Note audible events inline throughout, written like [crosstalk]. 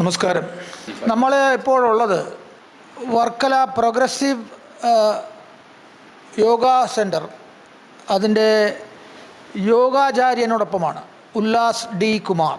നമസ്കാരം. നമ്മൾ ഇപ്പോഴുള്ളത് വർക്കല പ്രോഗ്രസീവ് യോഗ സെന്റർ അതിന്റെ യോഗാചാര്യനോടൊപ്പമാണ്. ഉല്ലാസ് ഡി കുമാർ.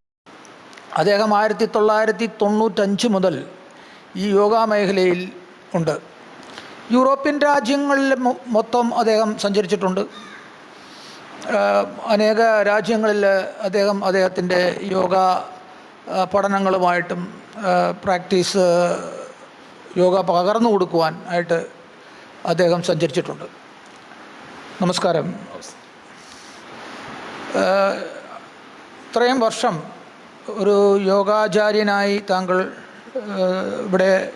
അദ്ദേഹം ആയിരത്തി തൊള്ളായിരത്തി തൊണ്ണൂറ്റഞ്ച് മുതൽ ഈ യോഗാ മേഖലയിൽ ഉണ്ട്. യൂറോപ്യൻ രാജ്യങ്ങളിൽ മൊത്തം അദ്ദേഹം സഞ്ചരിച്ചിട്ടുണ്ട്. അനേക രാജ്യങ്ങളിൽ അദ്ദേഹം അദ്ദേഹത്തിന്റെ യോഗ പഠനങ്ങളുമായിട്ടും പ്രാക്ടീസ് യോഗ പകർന്നു കൊടുക്കുവാൻ ആയിട്ട് അദ്ദേഹം സഞ്ചരിച്ചിട്ടുണ്ട്. നമസ്കാരം. ഇത്രയും വർഷം ഒരു യോഗാചാര്യനായി താങ്കൾ ഇവിടെ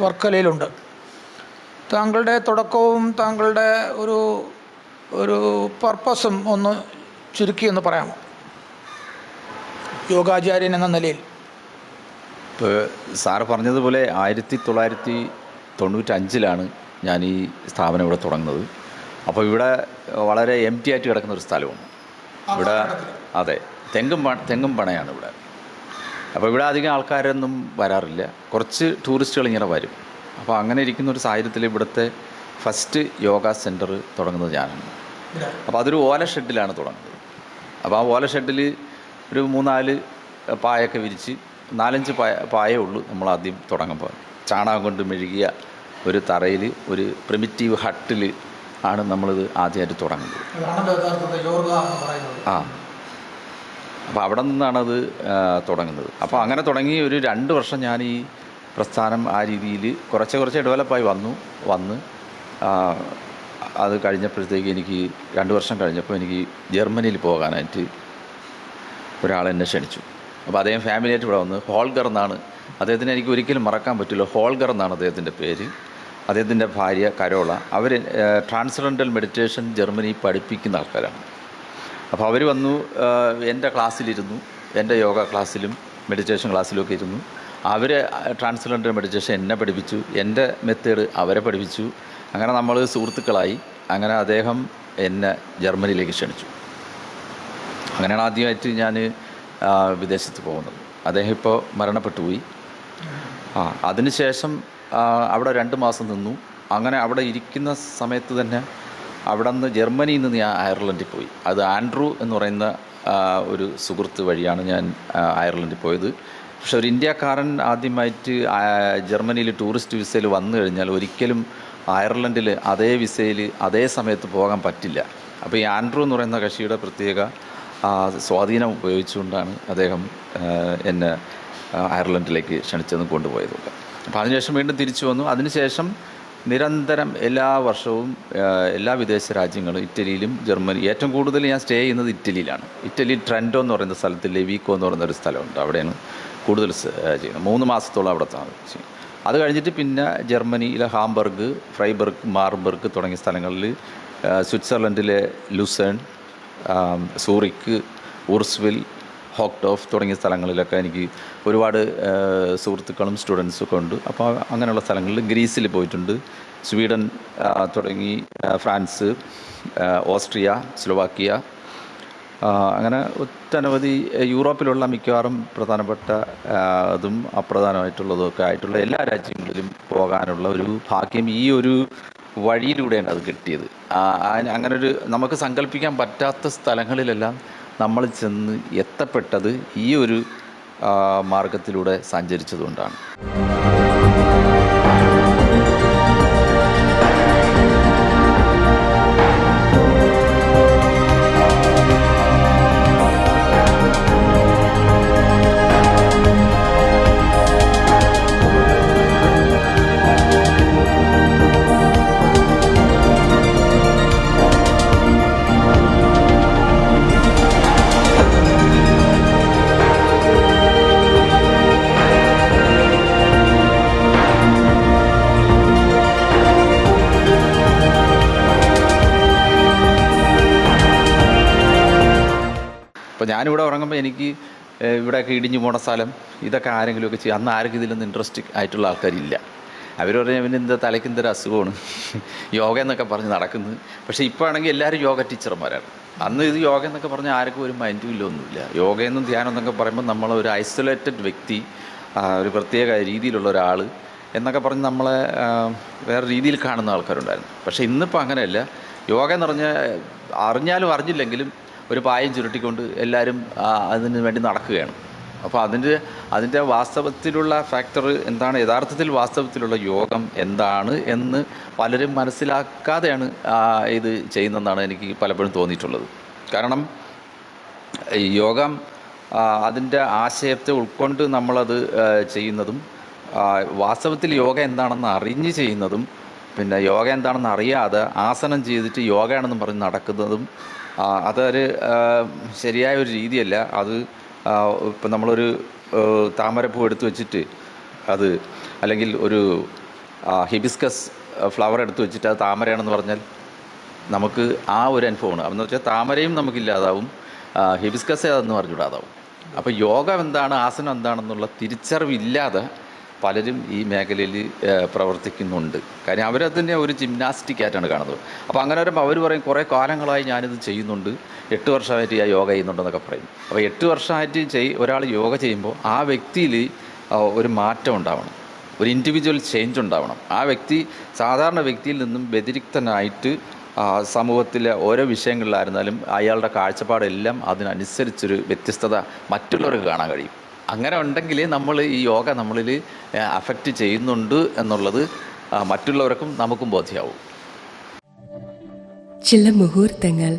വർക്കലയിലുണ്ട്. താങ്കളുടെ തുടക്കവും താങ്കളുടെ ഒരു ഒരു പർപ്പസും ഒന്ന് ചുരുക്കി എന്ന് പറയാമോ? യോഗാചാര്യൻ എന്ന നിലയിൽ. ഇപ്പോൾ സാറ് പറഞ്ഞതുപോലെ ആയിരത്തി തൊള്ളായിരത്തി തൊണ്ണൂറ്റഞ്ചിലാണ് ഞാൻ ഈ സ്ഥാപനം ഇവിടെ തുടങ്ങുന്നത്. അപ്പോൾ ഇവിടെ വളരെ എം ടി ആയിട്ട് കിടക്കുന്ന ഒരു സ്ഥലമാണ്. ഇവിടെ അതെ തെങ്ങും പ തെങ്ങും പണയാണ് ഇവിടെ. അപ്പോൾ ഇവിടെ അധികം ആൾക്കാരൊന്നും വരാറില്ല. കുറച്ച് ടൂറിസ്റ്റുകൾ ഇങ്ങനെ വരും. അപ്പോൾ അങ്ങനെ ഇരിക്കുന്ന ഒരു സാഹചര്യത്തിൽ ഇവിടുത്തെ ഫസ്റ്റ് യോഗ സെന്റർ തുടങ്ങുന്നത് ഞാനാണ്. അപ്പോൾ അതൊരു ഓല ഷെഡിലാണ് തുടങ്ങുന്നത്. അപ്പോൾ ആ ഓല ഷെഡിൽ ഒരു മൂന്നാൽ പായൊക്കെ വിരിച്ച് നാലഞ്ച് പായ പായേ ഉള്ളൂ നമ്മൾ ആദ്യം തുടങ്ങുമ്പോൾ. ചാണകം കൊണ്ട് മെഴുകിയ ഒരു തറയിൽ ഒരു പ്രിമിറ്റീവ് ഹട്ടിൽ ആണ് നമ്മളിത് ആദ്യമായിട്ട് തുടങ്ങുന്നത്. ആ. അപ്പോൾ അവിടെ നിന്നാണ് അത് തുടങ്ങുന്നത്. അപ്പോൾ അങ്ങനെ തുടങ്ങി ഒരു രണ്ട് വർഷം ഞാൻ ഈ പ്രസ്ഥാനം ആ രീതിയിൽ കുറച്ച് കുറച്ച് ഡെവലപ്പായി വന്നു വന്ന് അത് കഴിഞ്ഞപ്പോഴത്തേക്ക് എനിക്ക് രണ്ട് വർഷം കഴിഞ്ഞപ്പോൾ എനിക്ക് ജർമ്മനിയിൽ പോകാനായിട്ട് ഒരാൾ എന്നെ ക്ഷണിച്ചു. അപ്പോൾ അദ്ദേഹം ഫാമിലിയായിട്ട് ഇവിടെ വന്ന് ഹോൾഗർ എന്നാണ് അദ്ദേഹത്തിന് എനിക്ക് ഒരിക്കലും മറക്കാൻ പറ്റില്ല. ഹോൾഗർ എന്നാണ് അദ്ദേഹത്തിന്റെ പേര്. അദ്ദേഹത്തിന്റെ ഭാര്യ കരോള. അവർ ട്രാൻസ്ഡെൻഡൽ മെഡിറ്റേഷൻ ജർമ്മനി പഠിപ്പിക്കുന്ന ആൾക്കാരാണ്. അപ്പോൾ അവർ വന്നു എന്റെ ക്ലാസ്സിലിരുന്നു എന്റെ യോഗ ക്ലാസ്സിലും മെഡിറ്റേഷൻ ക്ലാസ്സിലും ഒക്കെ ഇരുന്നു. അവർ ട്രാൻസ്ജെൻഡർ മെഡിറ്റേഷൻ എന്നെ പഠിപ്പിച്ചു എന്റെ മെത്തേഡ് അവരെ പഠിപ്പിച്ചു. അങ്ങനെ നമ്മൾ സുഹൃത്തുക്കളായി അങ്ങനെ അദ്ദേഹം എന്നെ ജർമ്മനിയിലേക്ക് ക്ഷണിച്ചു. അങ്ങനെയാണ് ആദ്യമായിട്ട് ഞാൻ വിദേശത്ത് പോകുന്നത്. അദ്ദേഹം ഇപ്പോൾ മരണപ്പെട്ടു പോയി. ആ അതിനുശേഷം ശേഷം അവിടെ രണ്ട് മാസം നിന്നു. അങ്ങനെ അവിടെ ഇരിക്കുന്ന സമയത്ത് തന്നെ അവിടെ നിന്ന് ജർമ്മനിയിൽ നിന്ന് ഞാൻ അയർലൻഡിൽ പോയി. അത് ആൻഡ്രൂ എന്ന് പറയുന്ന ഒരു സുഹൃത്ത് വഴിയാണ് ഞാൻ അയർലൻഡിൽ പോയത്. പക്ഷെ ഒരു ഇന്ത്യക്കാരൻ ആദ്യമായിട്ട് ജർമ്മനിയിൽ ടൂറിസ്റ്റ് വിസയിൽ വന്നു കഴിഞ്ഞാൽ ഒരിക്കലും അയർലൻഡിൽ അതേ വിസയിൽ അതേ സമയത്ത് പോകാൻ പറ്റില്ല. അപ്പോൾ ഈ ആൻഡ്രൂ എന്ന് പറയുന്ന കക്ഷിയുടെ പ്രത്യേക സ്വാധീനം ഉപയോഗിച്ചുകൊണ്ടാണ് അദ്ദേഹം എന്നെ അയർലൻഡിലേക്ക് ക്ഷണിച്ചതും കൊണ്ടുപോയതൊക്കെ അപ്പോൾ അതിനുശേഷം വീണ്ടും തിരിച്ചു വന്നു. അതിനുശേഷം നിരന്തരം എല്ലാ വർഷവും എല്ലാ വിദേശ രാജ്യങ്ങളും ഇറ്റലിയിലും ജർമ്മനി ഏറ്റവും കൂടുതൽ ഞാൻ സ്റ്റേ ചെയ്യുന്നത് ഇറ്റലിയിലാണ്. ഇറ്റലി ട്രെൻഡോ എന്ന് പറയുന്ന സ്ഥലത്ത് ലെവിക്കോ എന്ന് പറയുന്ന ഒരു സ്ഥലമുണ്ട്. അവിടെയാണ് കൂടുതൽ ചെയ്യുന്നത്. മൂന്ന് മാസത്തോളം അവിടെ താമസിച്ചു അത് കഴിഞ്ഞിട്ട് പിന്നെ ജർമ്മനിയിലെ ഹാംബർഗ് ഫ്രൈബർഗ് മാർബർഗ് തുടങ്ങിയ സ്ഥലങ്ങളിൽ സ്വിറ്റ്സർലൻഡിലെ ലുസേൺ സൂറിക്ക് ഉർസ്വിൽ ഹോക്ടോഫ് തുടങ്ങിയ സ്ഥലങ്ങളിലൊക്കെ എനിക്ക് ഒരുപാട് സുഹൃത്തുക്കളും സ്റ്റുഡൻസും ഒക്കെ ഉണ്ട്. അപ്പോൾ അങ്ങനെയുള്ള സ്ഥലങ്ങളിൽ ഗ്രീസിൽ പോയിട്ടുണ്ട്. സ്വീഡൻ തുടങ്ങി ഫ്രാൻസ് ഓസ്ട്രിയ സ്ലോവാക്കിയ അങ്ങനെ ഒട്ടനവധി യൂറോപ്പിലുള്ള മിക്കവാറും പ്രധാനപ്പെട്ട അതും അപ്രധാനമായിട്ടുള്ളതും ഒക്കെ ആയിട്ടുള്ള എല്ലാ രാജ്യങ്ങളിലും പോകാനുള്ള ഒരു ഭാഗ്യം ഈ ഒരു വഴിയിലൂടെയാണ് അത് കിട്ടിയത്. ആ, ആ- അങ്ങനെ ഒരു നമുക്ക് സങ്കല്പിക്കാൻ പറ്റാത്ത സ്ഥലങ്ങളിലെല്ലാം നമ്മൾ ചെന്ന് എത്തപ്പെട്ടത് ഈ ഒരു മാർഗത്തിലൂടെ സഞ്ചരിച്ചതുകൊണ്ടാണ്. അപ്പോൾ ഞാനിവിടെ ഉറങ്ങുമ്പോൾ എനിക്ക് ഇവിടെയൊക്കെ ഇടിഞ്ഞു പോണ സ്ഥലം ഇതൊക്കെ ആരെങ്കിലുമൊക്കെ ചെയ്യും. അന്ന് ആർക്കും ഇതിലൊന്നും ഇൻട്രസ്റ്റ് ആയിട്ടുള്ള ആൾക്കാരില്ല. അവർ പറഞ്ഞു അവന് എന്താ തലയ്ക്ക് എന്തൊരു അസുഖമാണ്? [laughs] യോഗ എന്നൊക്കെ പറഞ്ഞ് നടക്കുന്നത്. പക്ഷേ ഇപ്പോൾ ആണെങ്കിൽ എല്ലാവരും യോഗ ടീച്ചർമാരാണ്. അന്ന് ഇത് യോഗ എന്നൊക്കെ പറഞ്ഞാൽ ആർക്കും ഒരു മൈൻഡും ഇല്ല ഒന്നുമില്ല. യോഗയെന്നും ധ്യാനം എന്നൊക്കെ പറയുമ്പോൾ നമ്മൾ ഒരു ഐസൊലേറ്റഡ് വ്യക്തി ഒരു പ്രത്യേക രീതിയിലുള്ള ഒരാൾ എന്നൊക്കെ പറഞ്ഞ് നമ്മളെ വേറെ രീതിയിൽ കാണുന്ന ആൾക്കാരുണ്ടായിരുന്നു. പക്ഷേ ഇന്നിപ്പോൾ അങ്ങനെയല്ല. യോഗ എന്ന് പറഞ്ഞാൽ അറിഞ്ഞാലും അറിഞ്ഞില്ലെങ്കിലും ഒരു പായം ചുരുട്ടിക്കൊണ്ട് എല്ലാവരും അതിന് വേണ്ടി നടക്കുകയാണ്. അപ്പോൾ അതിന്റെ അതിന്റെ വാസ്തവത്തിലുള്ള ഫാക്ടർ എന്താണ്? യഥാർത്ഥത്തിൽ വാസ്തവത്തിലുള്ള യോഗം എന്താണ് എന്ന് പലരും മനസ്സിലാക്കാതെയാണ് ഇത് ചെയ്യുന്നതെന്നാണ് എനിക്ക് പലപ്പോഴും തോന്നിയിട്ടുള്ളത്. കാരണം യോഗം അതിന്റെ ആശയത്തെ ഉൾക്കൊണ്ട് നമ്മളത് ചെയ്യുന്നതും വാസ്തവത്തിൽ യോഗ എന്താണെന്ന് അറിഞ്ഞ് ചെയ്യുന്നതും പിന്നെ യോഗ എന്താണെന്ന് അറിയാതെ ആസനം ചെയ്തിട്ട് യോഗയാണെന്ന് പറഞ്ഞ് നടക്കുന്നതും അതൊരു ശരിയായ ഒരു രീതിയല്ല. അത് ഇപ്പം നമ്മളൊരു താമരപ്പൂ എടുത്തു വെച്ചിട്ട് അത് അല്ലെങ്കിൽ ഒരു ഹിബിസ്കസ് ഫ്ലവർ എടുത്തു വെച്ചിട്ട് അത് താമരയാണെന്ന് പറഞ്ഞാൽ നമുക്ക് ആ ഒരു അനുഭവമാണ്. എന്ന് വെച്ചാൽ താമരയും നമുക്കില്ലാതാവും ഹിബിസ്കസ് അതെന്ന് പറഞ്ഞുകൂടാതാവും. അപ്പോൾ യോഗ എന്താണ് ആസനം എന്താണെന്നുള്ള തിരിച്ചറിവില്ലാതെ പലരും ഈ മേഖലയിൽ പ്രവർത്തിക്കുന്നുണ്ട്. കാര്യം അവരതിനെ ഒരു ജിംനാസ്റ്റിക് ആയിട്ടാണ് കാണുന്നത്. അപ്പോൾ അങ്ങനെ വരുമ്പോൾ അവർ പറയും കുറേ കാലങ്ങളായി ഞാനിത് ചെയ്യുന്നുണ്ട്. എട്ട് വർഷമായിട്ട് ഞാൻ യോഗ ചെയ്യുന്നുണ്ടെന്നൊക്കെ പറയും. അപ്പോൾ എട്ട് വർഷമായിട്ട് ചെയ് ഒരാൾ യോഗ ചെയ്യുമ്പോൾ ആ വ്യക്തിയിൽ ഒരു മാറ്റം ഉണ്ടാവണം. ഒരു ഇൻഡിവിജ്വൽ ചേഞ്ച് ഉണ്ടാവണം. ആ വ്യക്തി സാധാരണ വ്യക്തിയിൽ നിന്നും വ്യതിരിക്തനായിട്ട് സമൂഹത്തിലെ ഓരോ വിഷയങ്ങളിലായിരുന്നാലും അയാളുടെ കാഴ്ചപ്പാടെല്ലാം അതിനനുസരിച്ചൊരു വ്യത്യസ്തത മറ്റുള്ളവർക്ക് കാണാൻ കഴിയും. അങ്ങനെ ഉണ്ടെങ്കിൽ നമ്മൾ ഈ യോഗ നമ്മളിൽ അഫക്റ്റ് ചെയ്യുന്നുണ്ട് എന്നുള്ളത് മറ്റുള്ളവർക്കും നമുക്കും ബോധ്യമാവും ചില മുഹൂർത്തങ്ങൾ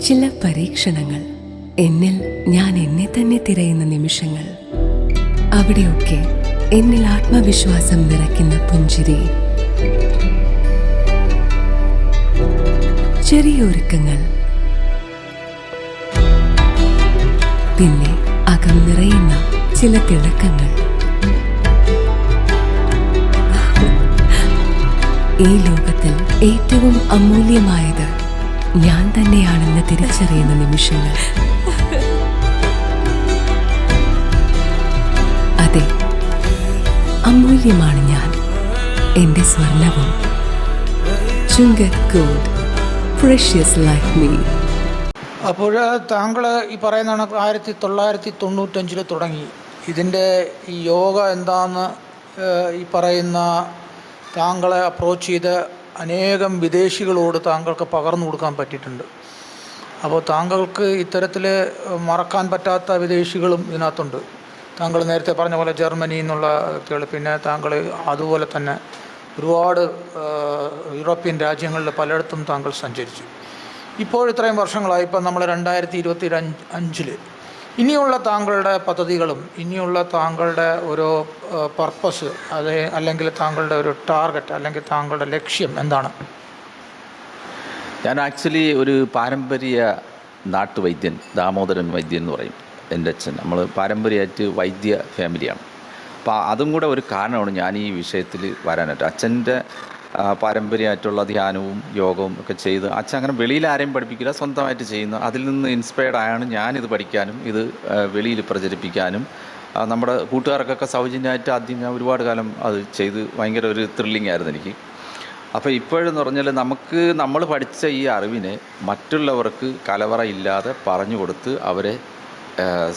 ചില പരീക്ഷണങ്ങൾ എന്നിൽ ഞാൻ എന്നെ തന്നെ തിരയുന്ന നിമിഷങ്ങൾ. അവിടെയൊക്കെ എന്നിൽ ആത്മവിശ്വാസം നിറയ്ക്കുന്ന പുഞ്ചിരി. ചെറിയൊരുക്കങ്ങൾ പിന്നെ അകം നിറയുന്ന ചില തിളക്കങ്ങൾ. ഈ ലോകത്തിൽ ഏറ്റവും അമൂല്യമായത് ഞാൻ തന്നെയാണെന്ന് തിരിച്ചറിയുന്ന നിമിഷങ്ങൾ. അതെ അമൂല്യമാണ് ഞാൻ. എന്റെ സ്വർണവും ചുങ്കത് അപ്പോൾ താങ്കൾ ഈ പറയുന്ന കണക്ക് ആയിരത്തി തൊള്ളായിരത്തി തൊണ്ണൂറ്റഞ്ചിൽ തുടങ്ങി. ഇതിന്റെ ഈ യോഗ എന്താണെന്ന് ഈ പറയുന്ന താങ്കളെ അപ്രോച്ച് ചെയ്ത അനേകം വിദേശികളോട് താങ്കൾക്ക് പകർന്നു കൊടുക്കാൻ പറ്റിയിട്ടുണ്ട്. അപ്പോൾ താങ്കൾക്ക് ഇത്തരത്തിൽ മറക്കാൻ പറ്റാത്ത വിദേശികളും ഇതിനകത്തുണ്ട്. താങ്കൾ നേരത്തെ പറഞ്ഞ പോലെ ജർമ്മനി എന്നുള്ള വ്യക്തികൾ പിന്നെ താങ്കൾ അതുപോലെ തന്നെ ഒരുപാട് യൂറോപ്യൻ രാജ്യങ്ങളിൽ പലയിടത്തും താങ്കൾ സഞ്ചരിച്ചു. ഇപ്പോൾ ഇത്രയും വർഷങ്ങളായി ഇപ്പം നമ്മൾ രണ്ടായിരത്തി ഇരുപത്തി അഞ്ച് അഞ്ചിൽ ഇനിയുള്ള താങ്കളുടെ പദ്ധതികളും ഇനിയുള്ള താങ്കളുടെ ഒരു പർപ്പസ് അത് അല്ലെങ്കിൽ താങ്കളുടെ ഒരു ടാർഗറ്റ് അല്ലെങ്കിൽ താങ്കളുടെ ലക്ഷ്യം എന്താണ്? ഞാൻ ആക്ച്വലി ഒരു പാരമ്പര്യ നാട്ടുവൈദ്യൻ ദാമോദരൻ വൈദ്യൻ എന്ന് പറയും എന്റെ അച്ഛൻ. നമ്മൾ പാരമ്പര്യമായിട്ട് വൈദ്യ ഫാമിലിയാണ് അപ്പോൾ അതും കൂടെ ഒരു കാരണമാണ് ഞാൻ ഈ വിഷയത്തിൽ വരാനായിട്ട്. അച്ഛന്റെ പാരമ്പര്യമായിട്ടുള്ള ധ്യാനവും യോഗവും ഒക്കെ ചെയ്ത് അച്ഛൻ അങ്ങനെ വെളിയിൽ ആരെയും പഠിപ്പിക്കില്ല സ്വന്തമായിട്ട് ചെയ്യുന്നു അതിൽ നിന്ന് ഇൻസ്പയർഡ് ആയാണ് ഞാനിത് പഠിക്കാനും ഇത് വെളിയിൽ പ്രചരിപ്പിക്കാനും. നമ്മുടെ കൂട്ടുകാർക്കൊക്കെ സൗജന്യമായിട്ട് ആദ്യം ഞാൻ ഒരുപാട് കാലം അത് ചെയ്ത് ഭയങ്കര ഒരു ത്രില്ലിംഗ് ആയിരുന്നു എനിക്ക്. അപ്പോൾ ഇപ്പോഴെന്ന് പറഞ്ഞാൽ നമുക്ക് നമ്മൾ പഠിച്ച ഈ അറിവിനെ മറ്റുള്ളവർക്ക് കലവറ ഇല്ലാതെ പറഞ്ഞു കൊടുത്ത് അവരെ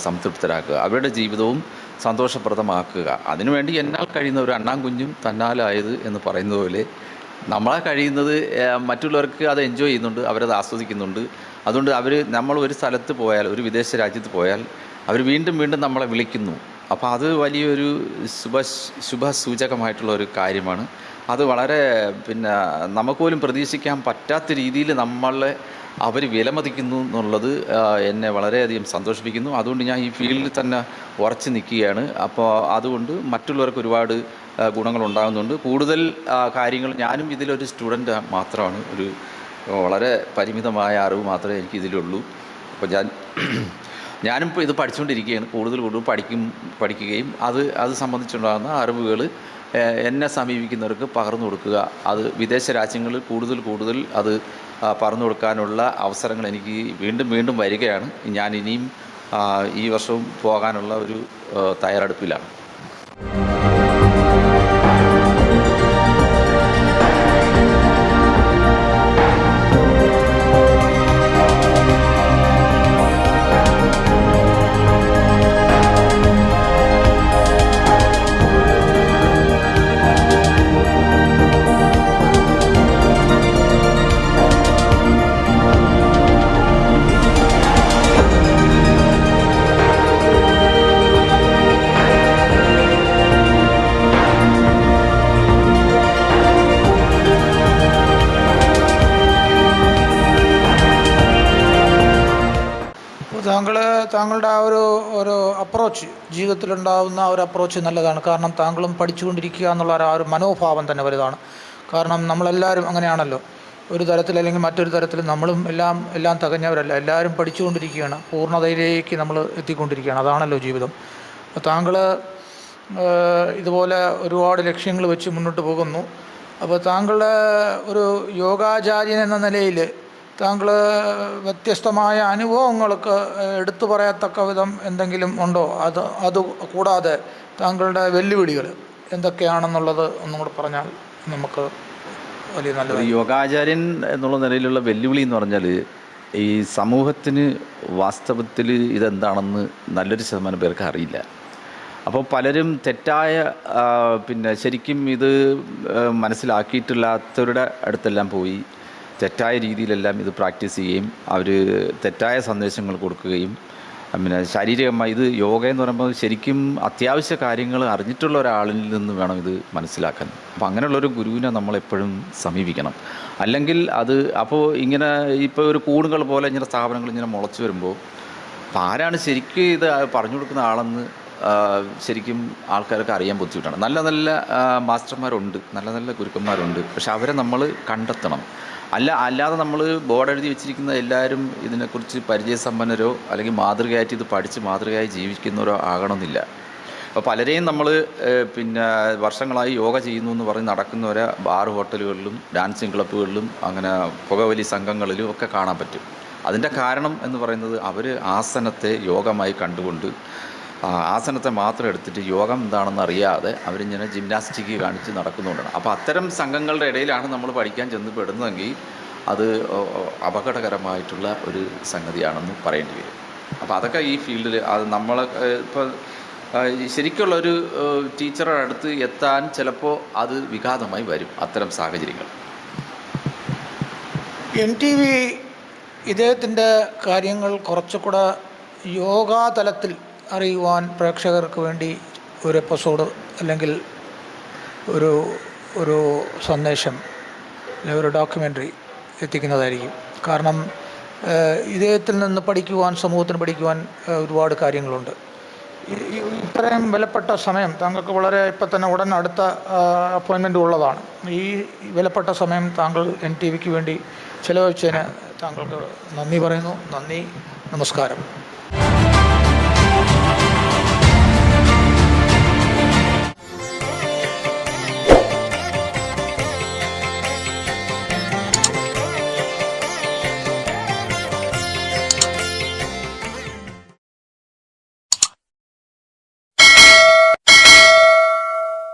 സംതൃപ്തരാക്കുക അവരുടെ ജീവിതവും സന്തോഷപ്രദമാക്കുക. അതിനുവേണ്ടി എന്നാൽ കഴിയുന്ന ഒരു അണ്ണാൻ കുഞ്ഞും തന്നാലായത് എന്ന് പറയുന്നത് പോലെ നമ്മളെ കഴിയുന്നത് മറ്റുള്ളവർക്ക് അത് എൻജോയ് ചെയ്യുന്നുണ്ട് അവരത് ആസ്വദിക്കുന്നുണ്ട്. അതുകൊണ്ട് അവർ നമ്മൾ ഒരു സ്ഥലത്ത് പോയാൽ ഒരു വിദേശ രാജ്യത്ത് പോയാൽ അവർ വീണ്ടും വീണ്ടും നമ്മളെ വിളിക്കുന്നു. അപ്പോൾ അത് വലിയൊരു ശുഭ ശുഭസൂചകമായിട്ടുള്ള ഒരു കാര്യമാണ്. അത് വളരെ പിന്നെ നമുക്ക് പോലും പ്രതീക്ഷിക്കാൻ പറ്റാത്ത രീതിയിൽ നമ്മളെ അവർ വിലമതിക്കുന്നു എന്നുള്ളത് എന്നെ വളരെയധികം സന്തോഷിപ്പിക്കുന്നു. അതുകൊണ്ട് ഞാൻ ഈ ഫീൽഡിൽ തന്നെ ഉറച്ചു നിൽക്കുകയാണ്. അപ്പോൾ അതുകൊണ്ട് മറ്റുള്ളവർക്ക് ഒരുപാട് ഗുണങ്ങളുണ്ടാകുന്നുണ്ട്. കൂടുതൽ കാര്യങ്ങൾ ഞാനും ഇതിലൊരു സ്റ്റുഡന്റ് മാത്രമാണ്. ഒരു വളരെ പരിമിതമായ അറിവ് മാത്രമേ എനിക്ക് ഇതിലുള്ളൂ. അപ്പോൾ ഞാൻ ഞാനും ഇപ്പോൾ ഇത് പഠിച്ചുകൊണ്ടിരിക്കുകയാണ്. കൂടുതൽ കൂടുതൽ പഠിക്കും പഠിക്കുകയും അത് അത് സംബന്ധിച്ചുണ്ടാകുന്ന അറിവുകൾ എന്നെ സമീപിക്കുന്നവർക്ക് പകർന്നു കൊടുക്കുക. അത് വിദേശ രാജ്യങ്ങളിൽ കൂടുതൽ കൂടുതൽ അത് പറഞ്ഞു കൊടുക്കാനുള്ള അവസരങ്ങൾ എനിക്ക് വീണ്ടും വീണ്ടും വരികയാണ്. ഞാൻ ഇനിയും ഈ വർഷവും പോകാനുള്ള ഒരു തയ്യാറെടുപ്പിലാണ്. താങ്കൾ താങ്കളുടെ ആ ഒരു ഒരു അപ്രോച്ച് ജീവിതത്തിലുണ്ടാകുന്ന ഒരു അപ്രോച്ച് നല്ലതാണ്. കാരണം താങ്കളും പഠിച്ചുകൊണ്ടിരിക്കുക എന്നുള്ള ആ ഒരു മനോഭാവം തന്നെ വലുതാണ്. കാരണം നമ്മളെല്ലാവരും അങ്ങനെയാണല്ലോ. ഒരു തരത്തിൽ അല്ലെങ്കിൽ മറ്റൊരു തരത്തിൽ നമ്മളും എല്ലാം എല്ലാം തകഞ്ഞവരല്ല. എല്ലാവരും പഠിച്ചുകൊണ്ടിരിക്കുകയാണ്. പൂർണതയിലേക്ക് നമ്മൾ എത്തിക്കൊണ്ടിരിക്കുകയാണ്. അതാണല്ലോ ജീവിതം. അപ്പോൾ താങ്കൾ ഇതുപോലെ ഒരുപാട് ലക്ഷ്യങ്ങൾ വെച്ച് മുന്നോട്ട് പോകുന്നു. അപ്പോൾ താങ്കളുടെ ഒരു യോഗാചാര്യൻ എന്ന നിലയിൽ താങ്കൾ വ്യത്യസ്തമായ അനുഭവങ്ങൾക്ക് എടുത്തു പറയത്തക്ക വിധം എന്തെങ്കിലും ഉണ്ടോ? അത് അത് കൂടാതെ താങ്കളുടെ വെല്ലുവിളികൾ എന്തൊക്കെയാണെന്നുള്ളത് ഒന്നും കൂടെ പറഞ്ഞാൽ നമുക്ക് വലിയ നല്ല യോഗാചാര്യൻ എന്നുള്ള നിലയിലുള്ള വെല്ലുവിളി എന്ന് പറഞ്ഞാൽ ഈ സമൂഹത്തിന് വാസ്തവത്തിൽ ഇതെന്താണെന്ന് നല്ലൊരു ശതമാനം പേർക്ക് അറിയില്ല. അപ്പോൾ പലരും തെറ്റായ പിന്നെ ശരിക്കും ഇത് മനസ്സിലാക്കിയിട്ടില്ലാത്തവരുടെ അടുത്തെല്ലാം പോയി. തെറ്റായ രീതിയിലെല്ലാം ഇത് പ്രാക്ടീസ് ചെയ്യുകയും അവർ തെറ്റായ സന്ദേശങ്ങൾ കൊടുക്കുകയും പിന്നെ ശാരീരികമായി ഇത് യോഗ എന്ന് പറയുമ്പോൾ ശരിക്കും അത്യാവശ്യ കാര്യങ്ങൾ അറിഞ്ഞിട്ടുള്ള ഒരാളിൽ നിന്ന് വേണം ഇത് മനസ്സിലാക്കാൻ. അപ്പോൾ അങ്ങനെയുള്ളൊരു ഗുരുവിനെ നമ്മളെപ്പോഴും സമീപിക്കണം. അല്ലെങ്കിൽ അത് അപ്പോൾ ഇങ്ങനെ ഇപ്പോൾ ഒരു കൂണുകൾ പോലെ ഇങ്ങനെ സ്ഥാപനങ്ങൾ ഇങ്ങനെ മുളച്ചു വരുമ്പോൾ അപ്പോൾ ആരാണ് ശരിക്കും ഇത് പറഞ്ഞു കൊടുക്കുന്ന ആളെന്ന് ശരിക്കും ആൾക്കാർക്ക് അറിയാൻ ബുദ്ധിമുട്ടാണ്. നല്ല നല്ല മാസ്റ്റർമാരുണ്ട് നല്ല നല്ല ഗുരുക്കന്മാരുണ്ട്. പക്ഷെ അവരെ നമ്മൾ കണ്ടെത്തണം. അല്ല അല്ലാതെ നമ്മൾ ബോർഡ് എഴുതി വെച്ചിരിക്കുന്ന എല്ലാവരും ഇതിനെക്കുറിച്ച് പരിചയസമ്പന്നരോ അല്ലെങ്കിൽ മാതൃകയായിട്ട് ഇത് പഠിച്ച് മാതൃകയായി ജീവിക്കുന്നവരോ ആകണമെന്നില്ല. അപ്പോൾ പലരെയും നമ്മൾ പിന്നെ വർഷങ്ങളായി യോഗ ചെയ്യുന്നു എന്ന് പറഞ്ഞ് നടക്കുന്നവരെ ബാർ ഹോട്ടലുകളിലും ഡാൻസിങ് ക്ലബ്ബുകളിലും അങ്ങനെ പുകവലി സംഘങ്ങളിലും ഒക്കെ കാണാൻ പറ്റും. അതിന്റെ കാരണം എന്ന് പറയുന്നത് അവർ ആസനത്തെ യോഗമായി കണ്ടുകൊണ്ട് ആസനത്തെ മാത്രം എടുത്തിട്ട് യോഗം എന്താണെന്ന് അറിയാതെ അവരിങ്ങനെ ജിംനാസ്റ്റിക് കാണിച്ച് നടക്കുന്നുണ്ടാണ്. അപ്പോൾ അത്തരം സംഘങ്ങളുടെ ഇടയിലാണ് നമ്മൾ പഠിക്കാൻ ചെന്ന് പെടുന്നതെങ്കിൽ അത് അപകടകരമായിട്ടുള്ള ഒരു സംഗതിയാണെന്ന് പറയേണ്ടി വരും. അപ്പോൾ അതൊക്കെ ഈ ഫീൽഡിൽ അത് നമ്മൾ ഇപ്പോൾ ശരിക്കുള്ളൊരു ടീച്ചറുടെ അടുത്ത് എത്താൻ ചിലപ്പോൾ അത് വിഘാതമായി വരും അത്തരം സാഹചര്യങ്ങൾ. എൻ ടി വി ഇദ്ദേഹത്തിന്റെ കാര്യങ്ങൾ കുറച്ചുകൂടെ യോഗാതലത്തിൽ അറിയുവാൻ പ്രേക്ഷകർക്ക് വേണ്ടി ഒരു എപ്പിസോഡ് അല്ലെങ്കിൽ ഒരു ഒരു സന്ദേശം അല്ലെങ്കിൽ ഒരു ഡോക്യുമെന്ററി എത്തിക്കുന്നതായിരിക്കും. കാരണം ഇദ്ദേഹത്തിൽ നിന്ന് പഠിക്കുവാൻ സമൂഹത്തിന് പഠിക്കുവാൻ ഒരുപാട് കാര്യങ്ങളുണ്ട്. ഇത്രയും വിലപ്പെട്ട സമയം താങ്കൾക്ക് വളരെ ഇപ്പം തന്നെ ഉടൻ അടുത്ത അപ്പോയിൻമെന്റ് ഉള്ളതാണ്. ഈ വിലപ്പെട്ട സമയം താങ്കൾ എൻ ടി വിക്ക് വേണ്ടി ചിലവഴിച്ചതിന് താങ്കൾക്ക് നന്ദി പറയുന്നു. നന്ദി. നമസ്കാരം.